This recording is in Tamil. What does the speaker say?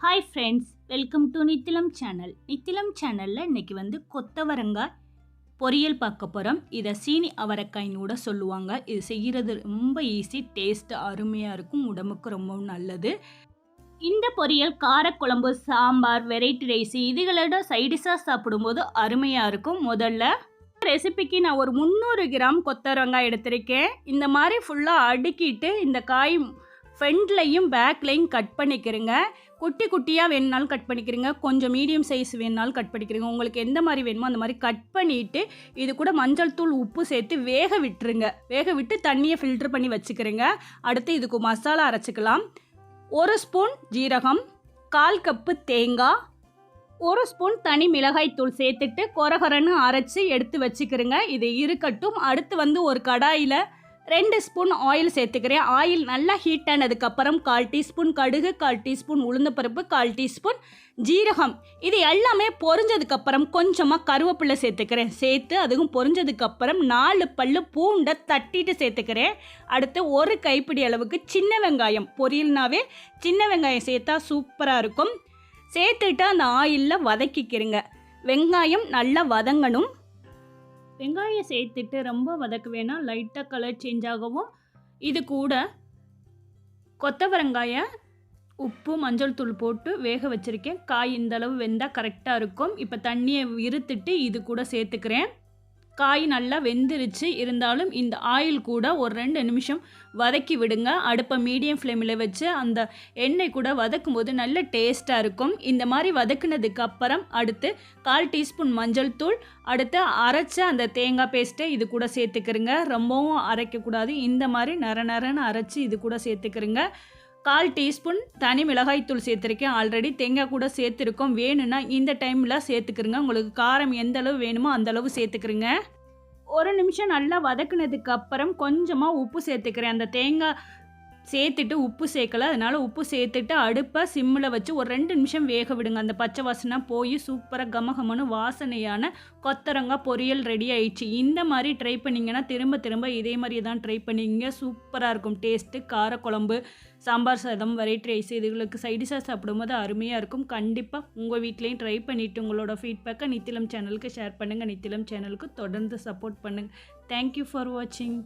Hi friends welcome to Nithilam channel Nithilam சேனலில் இன்றைக்கி வந்து கொத்தவரங்காய் பொரியல் பார்க்க போகிறோம் இதை சீனி அவரைக்காய்னு கூட சொல்லுவாங்க. இது செய்கிறது ரொம்ப ஈஸி டேஸ்ட்டு அருமையாக இருக்கும் உடம்புக்கு ரொம்பவும் நல்லது. இந்த பொரியல் காரக்குழம்பு சாம்பார் வெரைட்டி ரைஸ் இதுகளோட சைடிஷாக சாப்பிடும்போது அருமையாக இருக்கும். முதல்ல ரெசிபிக்கு நான் ஒரு முந்நூறு கிராம் கொத்தவரங்காய் எடுத்திருக்கேன். இந்த மாதிரி ஃபுல்லாக அடுக்கிட்டு இந்த காய் ஃப்ரண்ட்லையும் பேக்லையும் கட் பண்ணிக்கிறேங்க. குட்டி குட்டியாக வேணுனாலும் கட் பண்ணிக்கிறீங்க. கொஞ்சம் மீடியம் சைஸ் வேணுனாலும் கட் பண்ணிக்கிறீங்க. உங்களுக்கு எந்த மாதிரி வேணுமோ அந்த மாதிரி கட் பண்ணிவிட்டு இது கூட மஞ்சள் தூள் உப்பு சேர்த்து வேக விட்டுருங்க. வேக விட்டு தண்ணியை ஃபில்ட்ரு பண்ணி வச்சுக்கிறேங்க. அடுத்து இதுக்கு மசாலா அரைச்சிக்கலாம். ஒரு ஸ்பூன் ஜீரகம் கால் கப்பு தேங்காய் ஒரு ஸ்பூன் தனி மிளகாய் தூள் சேர்த்துட்டு கொரகரன்னு அரைச்சி எடுத்து வச்சுக்கிறேங்க. இது இருக்கட்டும். அடுத்து வந்து ஒரு கடாயில் ரெண்டு ஸ்பூன் ஆயில் சேர்த்துக்கிறேன். ஆயில் நல்லா ஹீட் ஆனதுக்கப்புறம் கால் டீஸ்பூன் கடுகு கால் டீஸ்பூன் உளுந்தப்பருப்பு கால் டீஸ்பூன் ஜீரகம். இது எல்லாமே பொரிஞ்சதுக்கப்புறம் கொஞ்சமாக கருவேப்பிலை சேர்த்துக்கிறேன். சேர்த்து அதுவும் பொரிஞ்சதுக்கப்புறம் நாலு பல்லு பூண்டை தட்டிட்டு சேர்த்துக்கிறேன். அடுத்து ஒரு கைப்பிடி அளவுக்கு சின்ன வெங்காயம். பொரியல்னாவே சின்ன வெங்காயம் சேர்த்தா சூப்பராக இருக்கும். சேர்த்துட்டு அந்த ஆயிலில் வதக்கிக்கிறேங்க. வெங்காயம் நல்லா வதங்கணும். வெங்காயம் சேர்த்துட்டு ரொம்ப வதக்க வேணாம் லைட்டாக கலர் சேஞ்ச் ஆகவும் இது கூட கொத்தவரங்காயை உப்பு மஞ்சள் தூள் போட்டு வேக வச்சுருக்கேன். காய் இந்தளவு வெந்தால் கரெக்டாக இருக்கும். இப்போ தண்ணியை இருத்துட்டு இது கூட சேர்த்துக்கிறேன். காய் நல்லா வெந்துருச்சு. இருந்தாலும் இந்த ஆயில் கூட ஒரு ரெண்டு நிமிஷம் வதக்கி விடுங்க. அடுப்பை மீடியம் ஃப்ளேமில் வச்சு அந்த எண்ணெய் கூட வதக்கும் போது நல்ல டேஸ்ட்டாக இருக்கும். இந்த மாதிரி வதக்குனதுக்கு அப்புறம் அடுத்து கால் டீஸ்பூன் மஞ்சள் தூள் அடுத்து அரைச்ச அந்த தேங்காய் பேஸ்ட்டை இது கூட சேர்த்துக்கிறங்க ரொம்பவும் அரைக்கக்கூடாது. இந்த மாதிரி நர நரன்னு அரைச்சி இது கூட சேர்த்துக்கிறங்க கால் டீஸ்பூன் தனி மிளகாய்த்தூள் சேர்த்துருக்கேன். ஆல்ரெடி தேங்காய் கூட சேர்த்துருக்கோம். வேணும்னா இந்த டைமில் சேர்த்துக்கிறங்க உங்களுக்கு காரம் எந்த அளவு வேணுமோ அந்தளவு சேர்த்துக்கிறங்க ஒரு நிமிஷம் நல்லா வதக்குனதுக்கு அப்புறம் கொஞ்சமாக உப்பு சேர்த்துக்கிறேன். அந்த தேங்காய் சேர்த்துட்டு உப்பு சேர்க்கல. அதனால் உப்பு சேர்த்துட்டு அடுப்பை சிம்மில் வச்சு ஒரு ரெண்டு நிமிஷம் வேக விடுங்க. அந்த பச்சை வாசனை போய் சூப்பராக கமகமனு வாசனையான கொத்தரங்காய் பொரியல் ரெடி ஆயிடுச்சு. இந்த மாதிரி ட்ரை பண்ணிங்கன்னா திரும்ப திரும்ப இதே மாதிரி தான் ட்ரை பண்ணிங்க. சூப்பராக இருக்கும். டேஸ்ட்டு காரக்குழம்பு சாம்பார் சாதம் வெரைட்டி ரைஸ் இதுகளுக்கு சைடிஷாக சாப்பிடும்போது அருமையாக இருக்கும். கண்டிப்பாக உங்கள் வீட்லேயும் ட்ரை பண்ணிவிட்டு உங்களோட ஃபீட்பேக்கை நித்திலம் சேனலுக்கு ஷேர் பண்ணுங்கள் நித்திலம் சேனலுக்கு தொடர்ந்து சப்போர்ட் பண்ணுங்கள் தேங்க்யூ ஃபார் வாட்சிங்